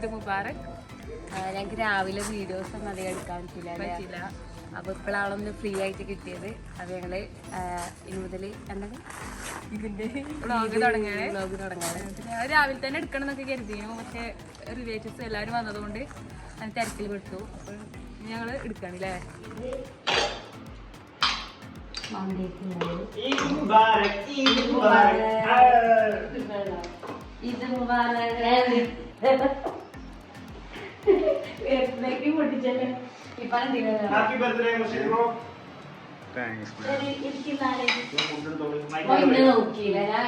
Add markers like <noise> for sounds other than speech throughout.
ഈദ് മുബാറക്. ഞങ്ങൾക്ക് രാവിലെ വീഡിയോസ് ഒന്നും അധികം എടുക്കാൻ പറ്റില്ല അപ്പോൾ പറ്റില്ല അപ്പൊ ഇപ്പോഴാണൊന്ന് ഫ്രീ ആയിട്ട് കിട്ടിയത്. അത് ഞങ്ങൾ ആ, ഇനി മുതൽ എന്താണ്? ഇതിന്റെ ബ്ലോഗ് തുടങ്ങിയത് ബ്ലോഗ് തുടങ്ങാണ് ഞാൻ രാവിലെ തന്നെ എടുക്കണം എന്നൊക്കെ കരുതിയിരുന്നു പക്ഷേ റിലേറ്റീവ്സ് എല്ലാവരും വന്നതുകൊണ്ട് ഞാൻ തിരക്കിൽ പെട്ടു. അപ്പോൾ ഞങ്ങൾ എടുക്കണല്ലേ ഇത് മുബാറക്. പൊട്ടിച്ചല്ലേ? ഇപ്പൊ ഹാപ്പി ബർത്ത്ഡേ ബ്രോ താങ്ക്സ് നോക്കിയില്ല. ഞാൻ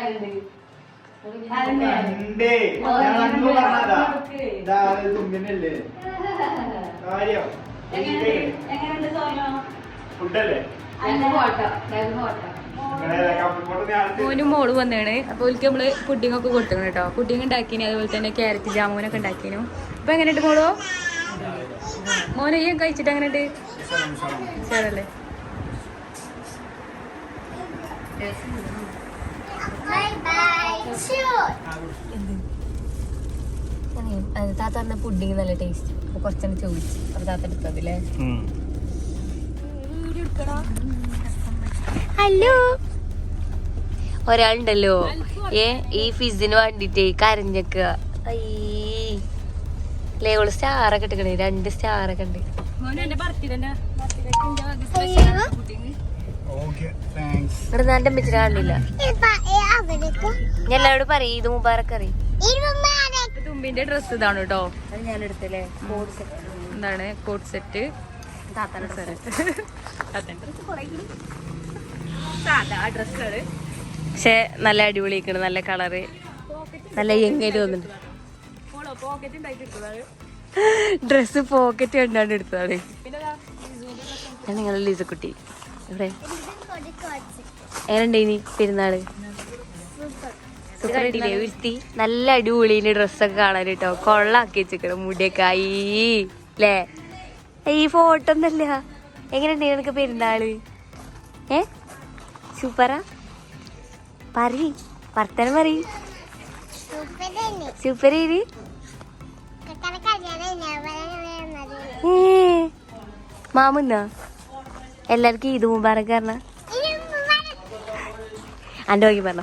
മോനും മോൾ വന്നേണ്. അപ്പോൾ ഓൽക്ക് നമ്മൾ പുഡിംഗ് ഒക്കെ കൊടുക്കണം കേട്ടോ പുഡിംഗ് ഉണ്ടാക്കിനി അതുപോലെ തന്നെ ക്യാരറ്റ് ജാമുനൊക്കെ ഉണ്ടാക്കിനു. അപ്പൊ എങ്ങനെയുണ്ട് മോളോ? മോനെ ഈ കഴിച്ചിട്ട് അങ്ങനെ ശരല്ലേ താത്ത പറഞ്ഞ പുഡിങ് നല്ല ടേസ്റ്റ് അപ്പൊ കുറച്ചെണ്ണം ചോദിച്ചു. അപ്പൊ താത്ത എടുത്തതില്ലേ ഹലോ. ഒരാളുണ്ടല്ലോ. ഏ ഈ ഫിസിന് വേണ്ടിട്ട് കരഞ്ഞക്ക സ്റ്റാർ സ്റ്റാറൊക്കെ ഇട്ടിക്കണേ. രണ്ട് സ്റ്റാറൊക്കെ ഉണ്ട് അമ്മച്ചിനെ കാണില്ല. ഞാൻ എല്ലാവരോടും പറയും ഇത് മുബാറക്ക് അറിയും തുമ്പിന്റെ ഡ്രസ്സ് ഇതാണ് കേട്ടോ അത് ഞാൻ എടുത്തല്ലേ കോഡ് എന്താണ്? കോട്ട്. സെറ്റ് പക്ഷെ നല്ല അടിപൊളി നല്ല കളറ്. നല്ല എങ്ങനെ തോന്നുന്നുണ്ട് ഡ്രസ്സ് പോക്കറ്റ് കണ്ടാണ്ട് എടുത്തതാണ്. ഞാൻ നിങ്ങളുടെ ലിസക്കുട്ടി ഇവിടെ എങ്ങനെയുണ്ട് ഇനി പെരുന്നാൾ? കണ്ടില്ലേ ഒരുത്തി നല്ല അടിപൊളി ഡ്രസ്സൊക്കെ കാണാൻ കേട്ടോ കൊള്ളാക്കി വെച്ചിക്കണം മുടിയൊക്കെ. ആയി അല്ലേ ഈ ഫോട്ടോ ഒന്നല്ല. എങ്ങനെയുണ്ട് നിനക്ക് പെരുന്നാൾ? ഏ? സൂപ്പറാ? പറ വർത്തനം പറ സൂപ്പർ മാമുന്നാ? എല്ലാവർക്കും ഈദ് മുബാറക്ക് പറഞ്ഞ. അന്റെ നോക്കി പറഞ്ഞ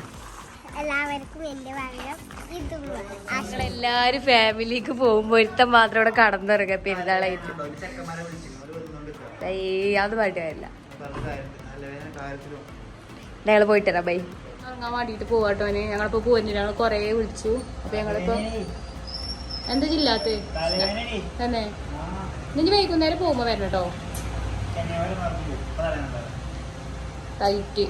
ഇതും എല്ലാരും ഫാമിലിക്ക് പോകുമ്പോ ഒരുത്തം മാത്രം ഇവിടെ കടന്നിറങ്ങ പെരുന്നാളായിട്ട് അത് പാട്ടില്ല ഞങ്ങൾ പോയിട്ട് ബൈ. ഇറങ്ങാൻ വേണ്ടിട്ട് പോവാട്ടോനെ ഞങ്ങളിപ്പോ പോരുന്നില്ല. ഞങ്ങൾ കൊറേ വിളിച്ചു. അപ്പൊ ഞങ്ങളിപ്പോ എന്താ ജില്ലാത്ത്? തന്നെ. നിന്റെ വൈകുന്നേരം പോകുമ്പോ വരണം കേട്ടോ. ടൈറ്റ്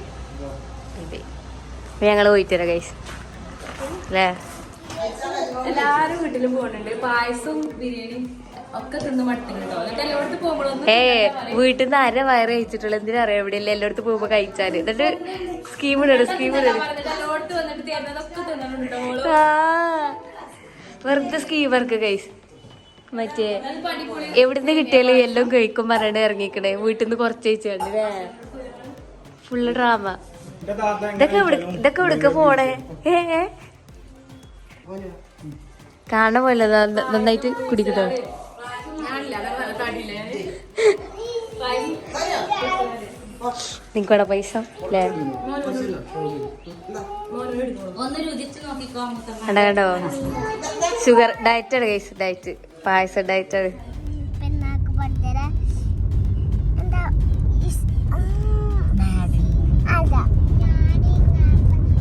ഞങ്ങൾ പോയിട്ട് വരാം ഗൈസ് അല്ലേ? എല്ലാരും വീട്ടിലും പോകുന്നുണ്ട് പായസവും ബിരിയാണിയും ഏ വീട്ടിൽ നിന്ന് അര വയറ് കഴിച്ചിട്ടുള്ള? എന്തിനാ അറിയാം? ഇവിടെ എല്ലായിടത്ത് പോകുമ്പോ കഴിച്ചാൽ. എന്നിട്ട് സ്കീം ഇടണം സ്കീം ആ, വെറുതെ സ്കീവർക്ക് ഗൈസ് മറ്റേ എവിടുന്ന് കിട്ടിയാലും എല്ലാം കഴിക്കും പറഞ്ഞിട്ട് ഇറങ്ങിക്കണേ. വീട്ടിൽ നിന്ന് കുറച്ച് കഴിച്ചാണ്ട് ഫുള്ള് ഡ്രാമ ഇതൊക്കെ എവിടെ ഇതൊക്കെ എവിടെക്ക് പോണേ? ഏ? കാണാൻ പോലെ നന്ന- നന്നായിട്ട് കുടിക്കട്ടോ. നിങ്ങടെ പൈസ? അല്ലേ കണ്ടോ കണ്ടോ? ഷുഗർ ഡയറ്റ് ആണ് കൈസ് ഡയറ്റ് പായസ ഡയറ്റ് ആണ്.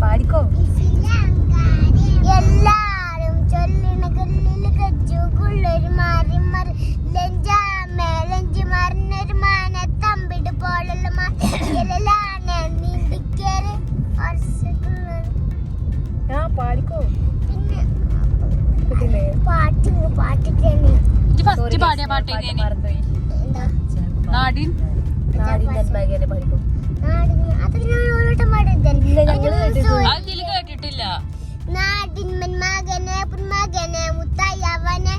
പാടിക്കോ? എല്ലാരും ചൊല്ലിണ കല്ലിൽ കച്ചുകുള്ളൊരു മാറി മറി പാടിത്തന്നെ അത് ഇതിൽ കേട്ടിട്ടില്ല? നാടിൻ മകനെ പുന്മകനെ മുത്തയ്യവനെ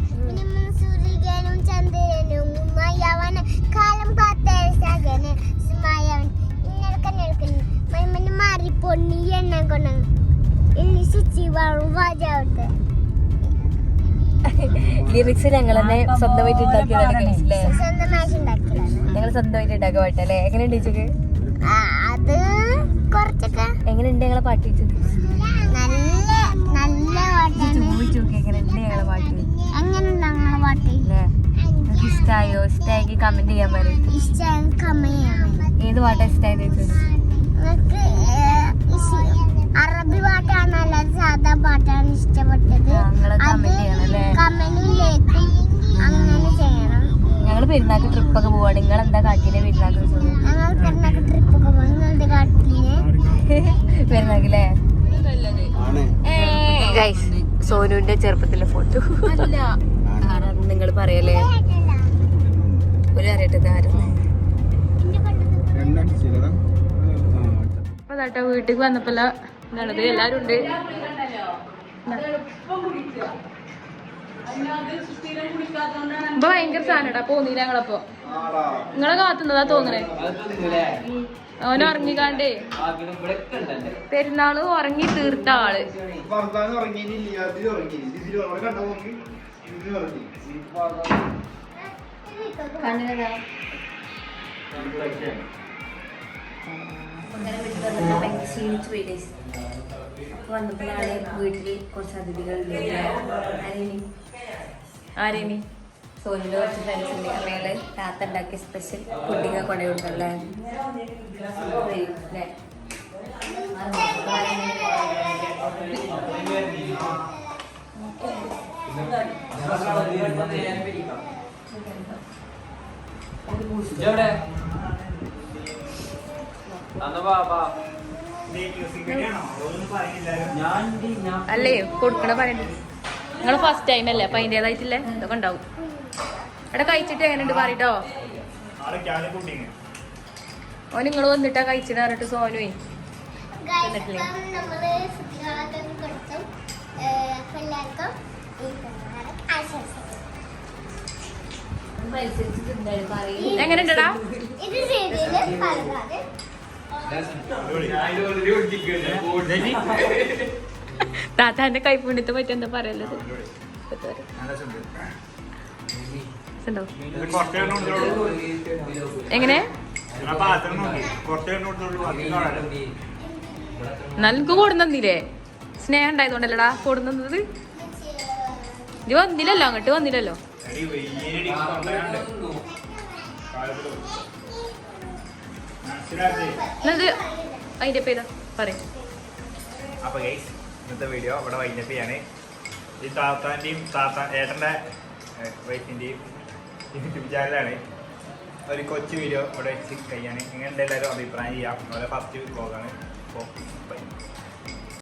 സൂര്യനും ചന്ദ്രനും ഉമ്മയവനെ കാലം കാത്തകനെ സുമായവൻ ഇന്നൽക്കനൽക്കൻ മൈമന് മാറി പൊന്നി എണ്ണ കൊണ്ട ഇനി ശിച്ചി വാഴും വാജാവട്ടെ ലിറിക്സ് ഞങ്ങൾ തന്നെ സ്വന്തമായിട്ട് ഉണ്ടാക്കിയതാണ് ഞങ്ങൾ സ്വന്തമായിട്ട് ഉണ്ടാക്കിയ പാട്ടല്ലേ എങ്ങനെയുണ്ട് ചേച്ചക്ക് അത് കുറച്ചൊക്കെ എങ്ങനെയുണ്ട് ഞങ്ങളെ പാട്ട് ചേച്ചക്ക് നല്ല നല്ല പാട്ടാണ്. ചോദിച്ചു എങ്ങനെയുണ്ട് ഞങ്ങളെ പാട്ട്? എങ്ങനെയുണ്ട് ഞങ്ങളെ പാട്ട്? ഇഷ്ടമായെങ്കിൽ കമന്റ് ചെയ്യാൻ പറയും. ഏത് പാട്ടാ ഇഷ്ടായത് ചേച്ചി നിങ്ങൾക്ക് അറബി പാട്ടാണ് അല്ലാതെ സാധാ പാട്ടാണ് ഇഷ്ടപ്പെട്ടത് അങ്ങനെ ചെയ്യണം. ഞങ്ങൾ പെരുന്നാൾക്ക് ട്രിപ്പൊക്കെ പോവാണ്. നിങ്ങൾ എന്താ കാട്ടിലെ പെരുന്നാക്ക് ഞങ്ങൾ പെരുന്നാക്ക് ട്രിപ്പ് ഒക്കെ പോകും നിങ്ങളുടെ കാട്ടിൽ <laughs> പെരുന്നാക്കില്ലേ സോനുവിന്റെ ചെറുപ്പത്തിലെ ഫോട്ടോ നിങ്ങൾ പറയല്ലേ ഒരു അറിയട്ടെ ആരെന്ന്? അപ്പൊ വീട്ടിൽ വന്നപ്പോ ഇതാണത് എല്ലാരും ഉണ്ട് ഇപ്പൊ ഭയങ്കര സാധനടാ പോന്നില്ല ഞങ്ങളപ്പോ. നിങ്ങളെ കാത്തുന്നതാ തോന്നണേ. അവൻ ഉറങ്ങിക്കാണ്ടേ. പെരുന്നാൾ ഉറങ്ങി തീർത്ത ആൾ. ഭർത്താവ് ക്ഷീണിച്ചു പോയി ഗൈസ് അപ്പൊ വന്നപ്പോഴാണ് വീട്ടിൽ കുറച്ച് അതിഥികൾ ആരേനി? സോനിന്റെ കുറച്ച് ഫ്രണ്ട്സ് ഉണ്ട്. ഞങ്ങൾ താത്ത ഉണ്ടാക്കിയ സ്പെഷ്യൽ പുഡിങ് കൊണ്ടു കൊടുക്കല്ലേ ല്ലേ? അല്ലേ? കൊടുക്കണ പറയണ്ട നിങ്ങൾ ഫസ്റ്റ് ടൈം അല്ലേ? അപ്പൊ അതിന്റേതായിട്ടില്ലേ ഇതൊക്കെ ഉണ്ടാവും. അവിടെ കഴിച്ചിട്ട് എങ്ങനെയുണ്ട് പറയട്ടോ? ഓ നിങ്ങൾ വന്നിട്ടാ കഴിച്ചിട്ട് പറഞ്ഞിട്ട് സോനുവേ. എങ്ങനെയുണ്ടടാ? പറഞ്ഞത് താത്താന്റെ കൈപ്പുണ്യത്തെ പറ്റി എന്താ ഉണ്ടോ എങ്ങനെ? നൽകു കൊടുന്നില്ലേ സ്നേഹം ഉണ്ടായതുകൊണ്ടല്ലടാ കൊടുന്നത് ഇത് വന്നില്ലല്ലോ അങ്ങോട്ട് വന്നില്ലല്ലോ. അതിന്റെ പേരാ പറയും. അപ്പൊ ഗൈസ് ഇന്നത്തെ വീഡിയോ ഇവിടെ വൈൻഡപ്പ് ചെയ്യാണ്. ഈ താത്താന്റെയും താത്ത ഏട്ടന്റെ വൈഫിന്റെയും യൂട്യൂബ് ചാനലാണ്. ഒരു കൊച്ചു വീഡിയോ ഇവിടെ വെച്ച് കഴിയാണ് ഇങ്ങനെ എല്ലാവരും അഭിപ്രായം ചെയ്യാം. വളരെ ഫസ്റ്റ് വ്ലോഗാണ് അപ്പോൾ